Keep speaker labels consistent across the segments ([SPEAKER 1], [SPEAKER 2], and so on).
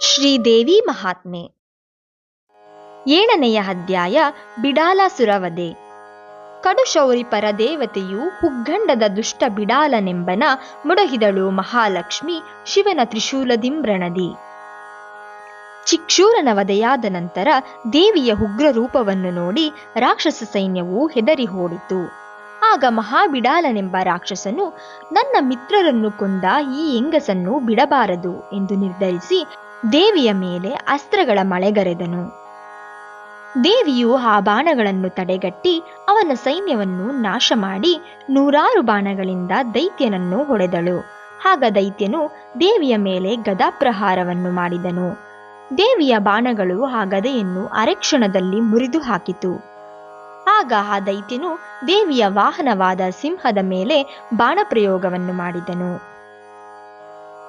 [SPEAKER 1] ಶ್ರೀದೇವಿ ಮಹಾತ್ಮೆ. ಏಳನೆಯ ಅಧ್ಯಾಯ ಬಿಡಾಲಾಸುರವಧೆ ಕಡುಶೌರಿ ಪರದೇವತೆಯು ಹುಗ್ಗಂಡದ ದುಷ್ಟ ಬಿಡಾಲನೆಂಬನ ಮುಡಹಿದಳು ಮಹಾಲಕ್ಷ್ಮಿ ಶಿವನ ತ್ರಿಶೂಲದಿಂಬ್ರಣದಿ. ಚಿಕ್ಷೂರನ ವಧೆಯಾದ ನಂತರ ದೇವಿಯ ಉಗ್ರ ರೂಪವನ್ನು ನೋಡಿ ರಾಕ್ಷಸ ಸೈನ್ಯವು ಹೆದರಿ ಓಡಿತು ಆಗ ಮಹಾಬಿಡಾಲನೆಂಬ ರಾಕ್ಷಸನು, ನನ್ನ ಮಿತ್ರರನ್ನು ಕೊಂದ ಈ ಹೆಂಗಸನ್ನು ಬಿಡಬಾರದು ಎಂದು ನಿರ್ಧರಿಸಿ ದೇವಿಯ ಮೇಲೆ ಅಸ್ತ್ರಗಳ ಮಳೆಗರೆದನು. ದೇವಿಯು ಆ ಬಾಣಗಳನ್ನು ತಡೆಗಟ್ಟಿ ಅವನ ಸೈನ್ಯವನ್ನು ನಾಶ ಮಾಡಿ ನೂರಾರು ಬಾಣಗಳಿಂದ ದೈತ್ಯನನ್ನು ಹೊಡೆದಳು. ಆಗ ದೈತ್ಯನು ದೇವಿಯ ಮೇಲೆ ಗದಾಪ್ರಹಾರವನ್ನು ಮಾಡಿದನು. ದೇವಿಯ ಬಾಣಗಳು ಆ ಗದೆಯನ್ನು ಅರೆಕ್ಷಣದಲ್ಲಿ ಮುರಿದು ಹಾಕಿತು. ಆಗ ಆ ದೈತ್ಯನು ದೇವಿಯ ವಾಹನವಾದ ಸಿಂಹದ ಮೇಲೆ ಬಾಣಪ್ರಯೋಗವನ್ನು ಮಾಡಿದನು.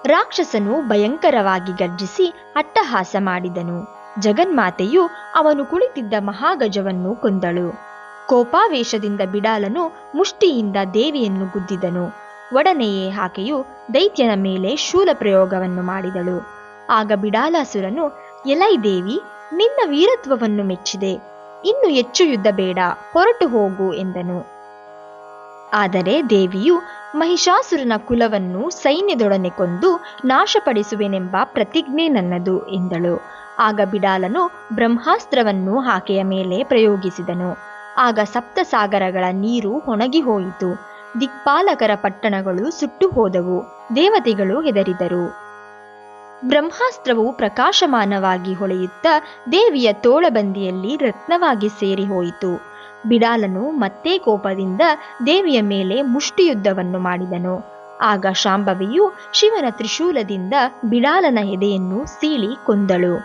[SPEAKER 1] ರಾಕ್ಷಸನು ಭಯಂಕರವಾಗಿ ಗರ್ಜಿಸಿ ಅಟ್ಟಹಾಸ ಮಾಡಿದನು. ಜಗನ್ಮಾತೆಯು ಅವನು ಕುಳಿತಿದ್ದ ಮಹಾಗಜವನ್ನು ಕೊಂದಳು. ಕೋಪಾವೇಶದಿಂದ ಬಿಡಾಲನು ಮುಷ್ಟಿಯಿಂದ ದೇವಿಯನ್ನು ಗುದ್ದಿದನು. ಒಡನೆಯೇ ಆಕೆಯು ದೈತ್ಯನ ಮೇಲೆ ಶೂಲ ಪ್ರಯೋಗವನ್ನು ಮಾಡಿದಳು. ಆಗ ಬಿಡಾಲಾಸುರನು, ಎಲೈ ದೇವಿ, ನಿನ್ನ ವೀರತ್ವವನ್ನು ಮೆಚ್ಚಿದೆ. ಇನ್ನು ಹೆಚ್ಚು ಯುದ್ಧ ಬೇಡ, ಹೊರಟು ಹೋಗು ಎಂದನು. ಆದರೆ ದೇವಿಯು ಮಹಿಷಾಸುರನ ಕುಲವನ್ನು ಸೈನ್ಯದೊಡನೆ ಕೊಂದು ನಾಶಪಡಿಸುವೆನೆಂಬ ಪ್ರತಿಜ್ಞೆ ನನ್ನದು ಎಂದಳು. ಆಗ ಬಿಡಾಲನು ಬ್ರಹ್ಮಾಸ್ತ್ರವನ್ನು ಆಕೆಯ ಮೇಲೆ ಪ್ರಯೋಗಿಸಿದನು. ಆಗ ಸಪ್ತಸಾಗರಗಳ ನೀರು ಒಣಗಿ ಹೋಯಿತು. ದಿಕ್ಪಾಲಕರ ಪಟ್ಟಣಗಳು ಸುಟ್ಟು ಹೋದವು. ದೇವತೆಗಳು ಹೆದರಿದರು. ಬ್ರಹ್ಮಾಸ್ತ್ರವು ಪ್ರಕಾಶಮಾನವಾಗಿ ಹೊಳೆಯುತ್ತಾ ದೇವಿಯ ತೋಳಬಂದಿಯಲ್ಲಿ ರತ್ನವಾಗಿ ಸೇರಿ ಹೋಯಿತು. ಬಿಡಾಲನು ಮತ್ತೆ ಕೋಪದಿಂದ ದೇವಿಯ ಮೇಲೆ ಮುಷ್ಟಿಯುದ್ಧವನ್ನು ಮಾಡಿದನು. ಆಗ ಶಾಂಭವಿಯು ಶಿವನ ತ್ರಿಶೂಲದಿಂದ ಬಿಡಾಲನ ಎದೆಯನ್ನು ಸೀಳಿ ಕೊಂದಳು.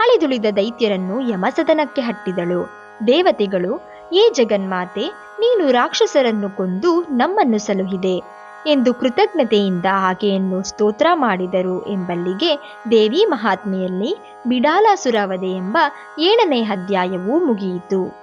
[SPEAKER 1] ಅಳಿದುಳಿದ ದೈತ್ಯರನ್ನು ಯಮಸದನಕ್ಕೆ ಹಟ್ಟಿದಳು. ದೇವತೆಗಳು, ಏ ಜಗನ್ಮಾತೆ, ನೀನು ರಾಕ್ಷಸರನ್ನು ಕೊಂದು ನಮ್ಮನ್ನು ಸಲುಹಿದೆ ಎಂದು ಕೃತಜ್ಞತೆಯಿಂದ ಆಕೆಯನ್ನು ಸ್ತೋತ್ರ ಮಾಡಿದರು ಎಂಬಲ್ಲಿಗೆ ದೇವಿ ಮಹಾತ್ಮೆಯಲ್ಲಿ ಬಿಡಾಲಾಸುರವಧೆ ಎಂಬ ಏಳನೇ ಅಧ್ಯಾಯವೂ ಮುಗಿಯಿತು.